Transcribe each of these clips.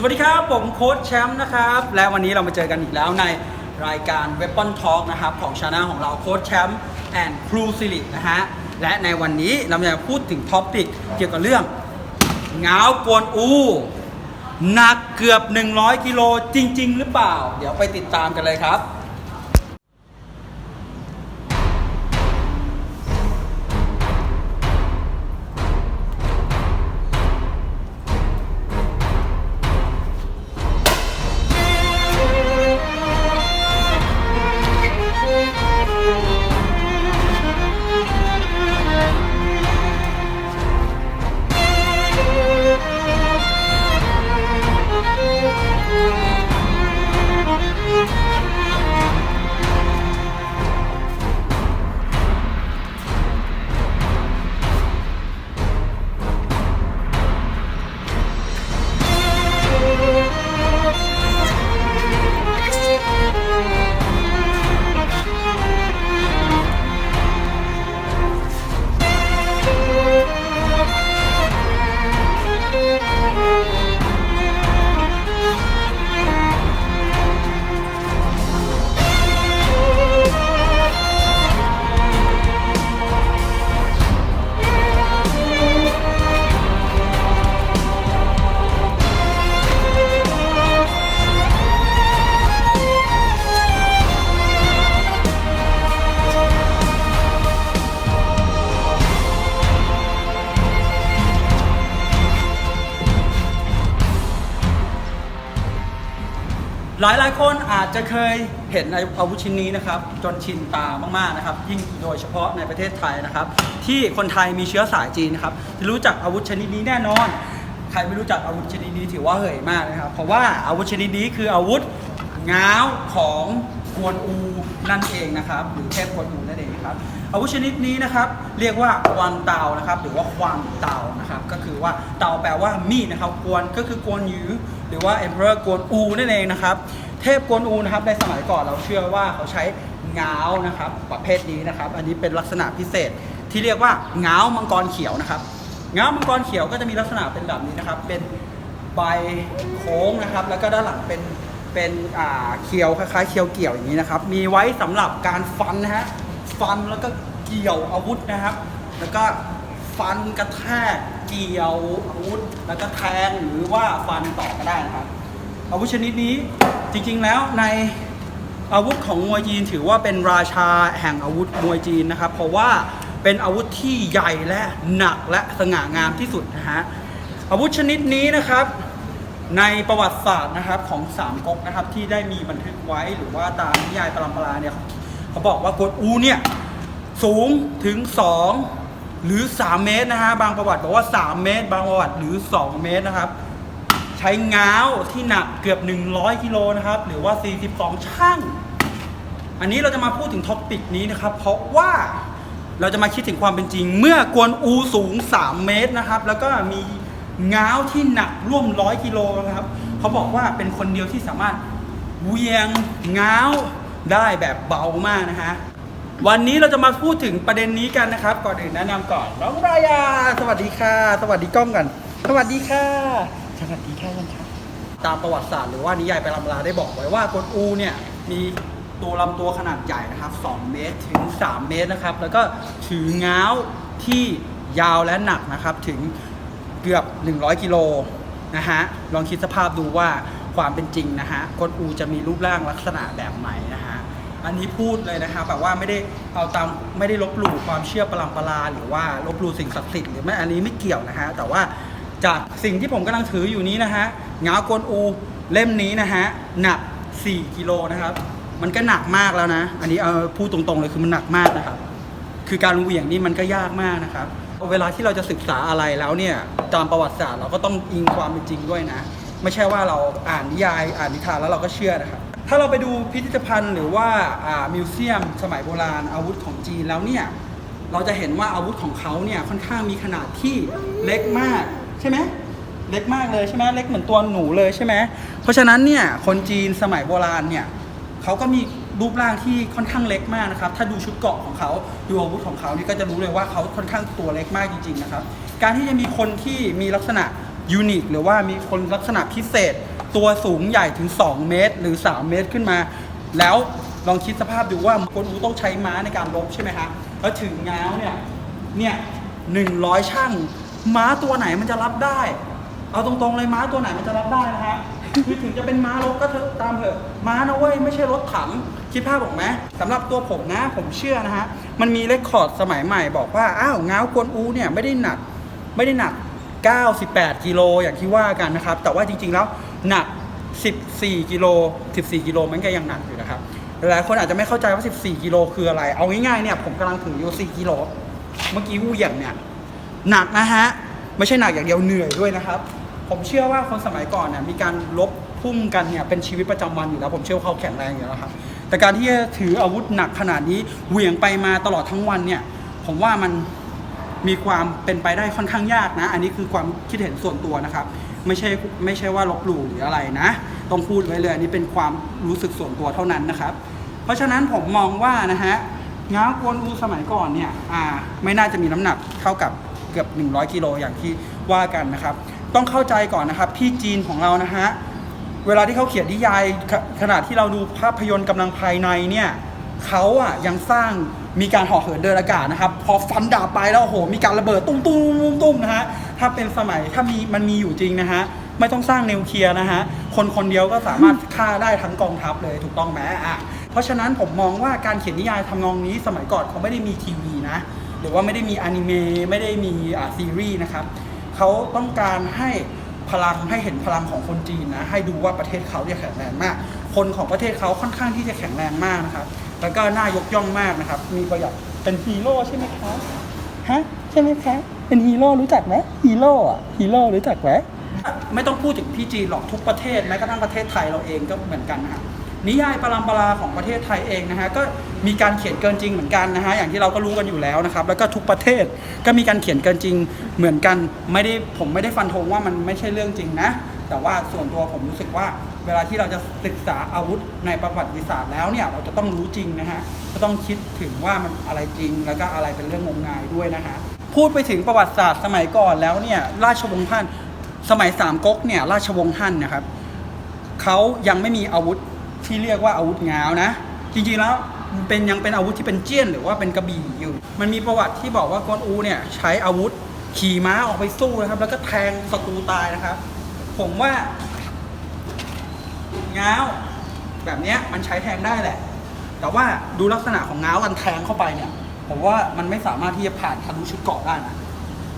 สวัสดีครับ ผมโค้ชแชมป์นะครับ และวันนี้เรามาเจอกันอีกแล้วในรายการ Weapon Talk นะครับ ของชาแนลของเราโค้ชแชมป์แอนด์ครูซิลินะฮะ และในวันนี้เราจะพูดถึงท็อปิกเกี่ยวกับเรื่องเงากวนอูหนักเกือบ 100 กิโลจริง ๆ หรือเปล่า เดี๋ยวไปติดตามกันเลยครับ อาจจะเคยเห็นอาวุธชิ้นนี้นะครับ จนชินตามากๆนะครับ ยิ่งโดยเฉพาะในประเทศไทยนะครับ ที่คนไทยมีเชื้อสายจีนนะครับจะรู้จักอาวุธชนิดนี้แน่นอน ใครไม่รู้จักอาวุธชนิดนี้ถือว่าเหยมากนะครับ เพราะว่าอาวุธชนิดนี้คืออาวุธง้าวของกวนอูนั่นเองนะครับ หรือเทพกวนอูนั่นเองครับ อาวุธชนิดนี้นะครับเรียกว่ากวนเตานะครับหรือว่าควางเตานะครับก็คือว่าเตาแปลว่ามีดนะครับกวนก็คือกวนยูหรือว่า emperor กวนอูนั่นเองนะครับเทพกวนอูนะครับในสมัยก่อนเราเชื่อว่าเขาใช้ง้าวนะครับประเภทนี้นะครับ อันนี้เป็นลักษณะพิเศษที่เรียกว่าง้าวมังกรเขียวนะครับง้าวมังกรเขียวก็จะมีลักษณะเป็นแบบนี้นะครับ เป็นใบโค้งนะครับ แล้วก็ด้านหลังเป็นเป็นอ่าเขียวคล้ายๆเขียวเกี่ยวอย่างนี้นะครับ มีไว้สำหรับการฟันนะฮะ ฟันแล้วก็เกี่ยวอาวุธนะครับ แล้วก็ฟันกระแทกเกี่ยวอาวุธ แล้วก็แทงหรือว่าฟันต่อก็ได้นะครับ อาวุธชนิดนี้จริงๆแล้วในอาวุธของมวยจีนถือว่าเป็นราชาแห่งอาวุธมวยจีนนะครับ เพราะว่าเป็นอาวุธที่ใหญ่และหนักและสง่างามที่สุดนะฮะอาวุธชนิดนี้นะครับ ในประวัติศาสตร์นะครับของสามก๊กนะครับที่ได้มีบันทึกไว้หรือว่าตามนิยายปรัมปราเนี่ยเขา ขาบอกว่ากวนอูเนี่ยสูงถึง 2 หรือ 3 เมตรนะฮะบางประวัติบอกว่า 3 เมตร บางประวัติหรือ 2 เมตรนะครับ ใช้ง้าวที่หนักเกือบ 100กิโลนะครับ หรือว่า 42 ช่าง อันนี้เราจะมาพูดถึงท็อปปิกนี้นะครับ เพราะว่าเราจะมาคิดถึงความเป็นจริง เมื่อกวนอูสูง 3 เมตรนะครับ แล้วก็มีง้าวที่หนักร่วม100กิโลนะครับ เขาบอกว่าเป็นคนเดียวที่สามารถเวียงง้าว ได้แบบเบามากนะฮะวันนี้เราจะมาพูดถึงประเด็นนี้กันนะครับ ก่อนอื่นแนะนำก่อนน้องรายา สวัสดีค่ะ สวัสดีกล้องกัน สวัสดีค่ะ สวัสดีค่ะยังครับตามประวัติศาสตร์หรือว่านิยายไปลำลาได้บอกไว้ว่ากวนอูเนี่ยมีตัวลำตัวขนาดใหญ่นะครับ 2 เมตรถึง 3 เมตรนะครับ แล้วก็ถือง้าวที่ยาวและหนักนะครับ ถึงเกือบ 100 กิโลนะฮะ ลองคิดสภาพดูว่าความเป็นจริงนะฮะกวนอูจะมีรูปร่างลักษณะแบบไหนนะฮะ อันนี้พูดเลยนะครับแบบว่าไม่ได้เอาตามไม่ได้ลบหลู่ความเชื่อประลัมปราหรือว่าลบหลู่สิ่งศักดิ์สิทธิ์หรือไม่อันนี้ไม่เกี่ยวนะฮะแต่ว่าจากสิ่งที่ผมกำลังถืออยู่นี้นะฮะเงากวนอูเล่มนี้นะฮะหนัก 4 กิโลนะครับ มันก็หนักมากแล้วนะ อันนี้เอาพูดตรงๆเลยคือมันหนักมากนะครับ คือการเหวี่ยงนี่มันก็ยากมากนะครับ เวลาที่เราจะศึกษาอะไรแล้วเนี่ยตามประวัติศาสตร์เราก็ต้องอิงความเป็นจริงด้วยนะ ไม่ใช่ว่าเราอ่านนิยายอ่านนิทานแล้วเราก็เชื่อนะครับ ถ้าเราไปดูพิพิธภัณฑ์หรือว่ามิวเซียมสมัยโบราณอาวุธของจีนแล้วเนี่ยเราจะเห็นว่าอาวุธของเขาเนี่ยค่อนข้างมีขนาดที่เล็กมากใช่ไหมเล็กมากเลยใช่ไหมเล็กเหมือนตัวหนูเลยใช่ไหมเพราะฉะนั้นเนี่ยคนจีนสมัยโบราณเนี่ยเขาก็มีรูปร่างที่ค่อนข้างเล็กมากนะครับ ถ้าดูชุดเกราะของเขาดูอาวุธของเขานี่ก็จะรู้เลยว่าเขาค่อนข้างตัวเล็กมากจริงๆนะครับ การที่จะมีคนที่มีลักษณะยูนิคหรือว่ามีคนลักษณะพิเศษ ตัวสูงใหญ่ถึง 2 เมตร หรือ 3 เมตรขึ้นมา แล้วลองคิดสภาพดูว่ากวนอูต้องใช้ม้าในการลบใช่ไหมฮะแล้วถึงง้าวเนี่ยเนี่ยหนึ่งร้อยช่างม้าตัวไหนมันจะรับได้ เอาตรงๆเลยม้าตัวไหนมันจะรับได้นะฮะคือถึงจะเป็นม้ารถก็เถอะตามเถอะม้านะเว้ยไม่ใช่รถถังคิดภาพออกไหมสำหรับตัวผมนะ ผมเชื่อนะฮะมันมีเรคคอร์ดสมัยใหม่บอกว่าอ้าวง้าวกวนอูเนี่ยไม่ได้หนักไม่ได้หนัก 98 กิโลอย่างที่ว่ากันนะครับ แต่ว่าจริงๆแล้ว หนัก 14 กิโล 14 กิโลมันก็ยังหนักอยู่นะครับ หลายคนอาจจะไม่เข้าใจว่า 14 กิโลคืออะไร เอาง่ายๆเนี่ยผมกำลังถืออยู่4กิโล เมื่อกี้วูเหยียบเนี่ยหนักนะฮะ ไม่ใช่หนักอย่างเดียวเหนื่อยด้วยนะครับ ผมเชื่อว่าคนสมัยก่อนเนี่ยมีการลบพุ่มกันเนี่ยเป็นชีวิตประจำวันอยู่แล้ว ผมเชื่อว่าเขาแข็งแรงอยู่แล้วครับ แต่การที่จะถืออาวุธหนักขนาดนี้เหวี่ยงไปมาตลอดทั้งวันเนี่ยผมว่ามันมีความเป็นไปได้ค่อนข้างยากนะ อันนี้คือความคิดเห็นส่วนตัวนะครับ ไม่ใช่ไม่ใช่ว่าลบหลู่หรืออะไรนะ ต้องพูดไว้เลยอันนี้เป็นความรู้สึกส่วนตัวเท่านั้นนะครับ เพราะฉะนั้นผมมองว่านะฮะง้าวกวนอูสมัยก่อนเนี่ยอ่าไม่น่าจะมีน้ำหนักเท่ากับเกือบ 100กิโลอย่างที่ว่ากันนะครับ ต้องเข้าใจก่อนนะครับพี่จีนของเรานะฮะเวลาที่เขาเขียนนิยายขขณะที่เราดูภาพยนตร์กำลังภายในเนี่ยเขาอะยังสร้างมีการห่อเหินเดินอากาศนะครับ พอฟันดาบไปแล้วโอ้โหมีการระเบิดตุ้มตุ้มตุ้มตุ้มนะฮะ ถ้าเป็นสมัยถ้ามีมันมีอยู่จริงนะฮะไม่ต้องสร้างนิวเคลียร์นะฮะคนคนเดียวก็สามารถฆ่าได้ทั้งกองทัพเลยถูกต้องไหมอะเพราะฉะนั้นผมมองว่าการเขียนนิยายทำนองนี้สมัยก่อนเขาไม่ได้มีทีวีนะหรือว่าไม่ได้มีอนิเมะไม่ได้มีอ่าซีรีส์นะครับเขาต้องการให้พลังให้เห็นพลังของคนจีนนะให้ดูว่าประเทศเขาเนี่ยแข็งแรงมาก คนของประเทศเขาค่อนข้างที่จะแข็งแรงมากนะครับแล้วก็น่ายกย่องมากนะครับ มีประโยชน์เป็นฮีโร่ใช่ไหมครับฮะใช่ไหมครับ เป็นฮีโร่รู้จักไหมฮีโร่อะฮีโร่รู้จักไหมไม่ต้องพูดถึงพี่จีนหรอกทุกประเทศแม้กระทั่งประเทศไทยเราเองก็เหมือนกันนะครับนิยายปรามปราของประเทศไทยเองนะฮะก็มีการเขียนเกินจริงเหมือนกันนะฮะอย่างที่เราก็รู้กันอยู่แล้วนะครับแล้วก็ทุกประเทศก็มีการเขียนเกินจริงเหมือนกันไม่ได้ผมไม่ได้ฟันธงว่ามันไม่ใช่เรื่องจริงนะ แต่ว่าส่วนตัวผมรู้สึกว่า เวลาที่เราจะศึกษาอาวุธในประวัติศาสตร์แล้วเนี่ยเราจะต้องรู้จริงนะฮะก็ต้องคิดถึงว่ามันอะไรจริงแล้วก็อะไรเป็นเรื่องงมงายด้วยนะฮะ พูดไปถึงประวัติศาสตร์สมัยก่อนแล้วเนี่ยราชวงศ์ฮั่นสมัยสามก๊กเนี่ยราชวงศ์ฮั่นนะครับเขายังไม่มีอาวุธที่เรียกว่าอาวุธง้าวนะ จริงๆแล้วเป็นยังเป็นอาวุธที่เป็นเจี้ยน หรือว่าเป็นกระบี่อยู่ มันมีประวัติที่บอกว่ากวนอูเนี่ยใช้อาวุธขี่ม้าออกไปสู้นะครับ แล้วก็แทงศัตรูตายนะครับ ผมว่าง้าวแบบนี้มันใช้แทงได้แหละ แต่ว่าดูลักษณะของง้าวกันแทงเข้าไปเนี่ย ผมว่ามันไม่สามารถที่จะผ่านทะลุชุดเกราะได้นะ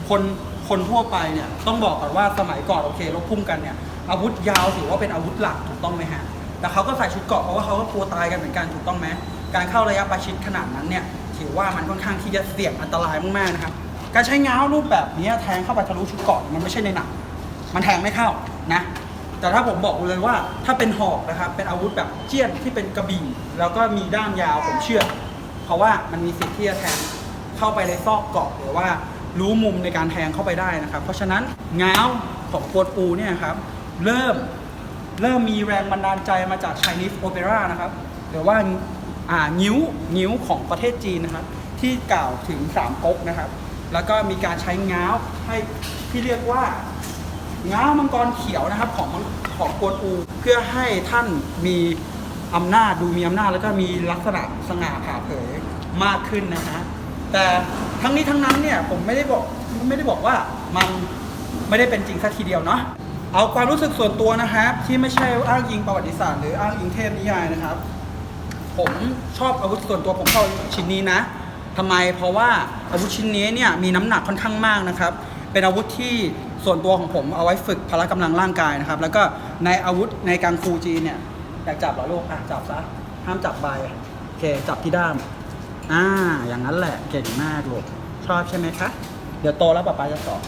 คนคนทั่วไปเนี่ยต้องบอกก่อนว่าสมัยก่อนโอเครบพุ่มกันเนี่ยอาวุธยาวถือว่าเป็นอาวุธหลักถูกต้องไหมฮะแต่เขาก็ใส่ชุดเกราะเพราะว่าเขาก็กลัวตายกันเหมือนกันถูกต้องไหมการเข้าระยะประชิดขนาดนั้นเนี่ยถือว่ามันค่อนข้างที่จะเสี่ยงอันตรายมากๆนะครับการใช้ง้าวรูปแบบนี้แทงเข้าไปทะลุชุดเกราะมันไม่ใช่ในหนังมันแทงไม่เข้านะแต่ถ้าผมบอกเลยว่าถ้าเป็นหอกนะครับเป็นอาวุธแบบเจี้ยนที่เป็นกระบี่แล้วก็มีด้ามยาวผมเชื่อ ราะว่ามันมีสิทธิ์ที่จะแทงเข้าไปในซอกเกาะหรือว่ารู้มุมในการแทงเข้าไปได้นะครับ เพราะฉะนั้นง้าวของกวนอูเนี่ยครับเริ่มเริ่มมีแรงบันดาลใจมาจาก Chinese Opera นะครับหรือว่าอ่านิ้วนิ้วของประเทศจีนนะครับ ที่กล่าวถึงสามก๊กนะครับ แล้วก็มีการใช้ง้าวให้ที่เรียกว่าง้าวมังกรเขียวนะครับของของกวนอู เพื่อให้ท่านมี อำนาจดูมีอำนาจแล้วก็มีลักษณะสง่าผ่าเผยมากขึ้นนะฮะแต่ทั้งนี้ทั้งนั้นเนี่ยผมไม่ได้บอกไม่ได้บอกว่ามันไม่ได้เป็นจริงสักทีเดียวเนาะเอาความรู้สึกส่วนตัวนะครับ ที่ไม่ใช่อ้างอิงประวัติศาสตร์หรืออ้างอิงเทพนิยายนะครับ ผมชอบอาวุธส่วนตัวผมชอบชิ้นนี้นะทำไมเพราะว่าอาวุธชิ้นนี้เนี่ยมีน้ำหนักค่อนข้างมากนะครับ เป็นอาวุธที่ส่วนตัวของผมเอาไว้ฝึกพละกำลังร่างกายนะครับ แล้วก็ในอาวุธในกังฟูจีนเนี่ย อยากจับเหรอลูกอะจับซะห้ามจับใบโอเคจับที่ด้ามอ่าอย่างนั้นแหละเก่งมากลูกชอบใช่ไหมคะ เดี๋ยวโตแล้วป๊าป๊าจะสอน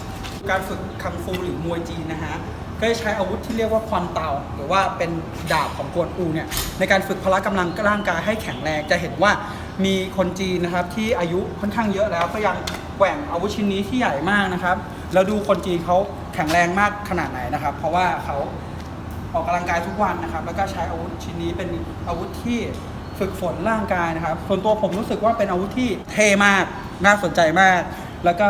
การฝึกคังฟูหรือมวยจีนนะฮะก็จะใช้อาวุธที่เรียกว่าควันเตา หรือว่าเป็นดาบของกวนอูเนี่ยในการฝึกพละกำลังร่างกายให้แข็งแรงจะเห็นว่ามีคนจีนนะครับที่อายุค่อนข้างเยอะแล้วก็ยังแกว่งอาวุธชิ้นนี้ที่ใหญ่มากนะครับ แล้วดูคนจีนเขาแข็งแรงมากขนาดไหนนะครับ เพราะว่าเขา ออกกำลังกายทุกวันนะครับ แล้วก็ใช้อาวุธชิ้นนี้เป็นอาวุธที่ฝึกฝนร่างกายนะครับ ส่วนตัวผมรู้สึกว่าเป็นอาวุธที่เท่มากน่าสนใจมาก แล้วก็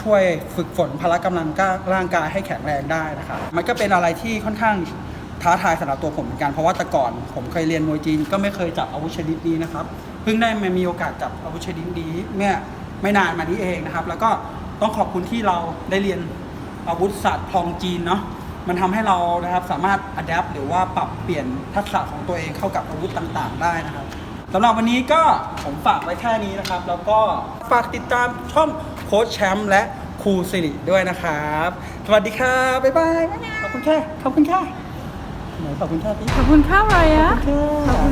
ช่วยฝึกฝนพละกำลังการ่างกายให้แข็งแรงได้นะครับ มันก็เป็นอะไรที่ค่อนข้างท้าทายสำหรับตัวผมเหมือนกันเพราะว่าแต่ก่อนผมเคยเรียนมวยจีนก็ไม่เคยจับอาวุธชนิดนี้นะครับเพิ่งได้มามีโอกาสจับอาวุธชนิดนี้เมื่อไม่นานมานี้เองนะครับ แล้วก็ต้องขอบคุณที่เราได้เรียนอาวุธศาสตร์พลองจีนเนาะ มันทำให้เรานะครับสามารถอัดแอปหรือว่าปรับเปลี่ยนทักษะของตัวเองเข้ากับอาวุธต่างๆ ได้นะครับสำหรับวันนี้ก็ผมฝากไว้แค่นี้นะครับ แล้วก็ฝากติดตามช่องโค้ชแชมป์และครูสิริด้วยนะครับ สวัสดีครับบ๊ายบายขอบคุณค่ะขอบคุณค่ะไหนขอบคุณค่ะพี่ขอบคุณค่ะไรอะขอบคุณขอบค่ะคุณค่ะโอ้ขอบคุณค่ะ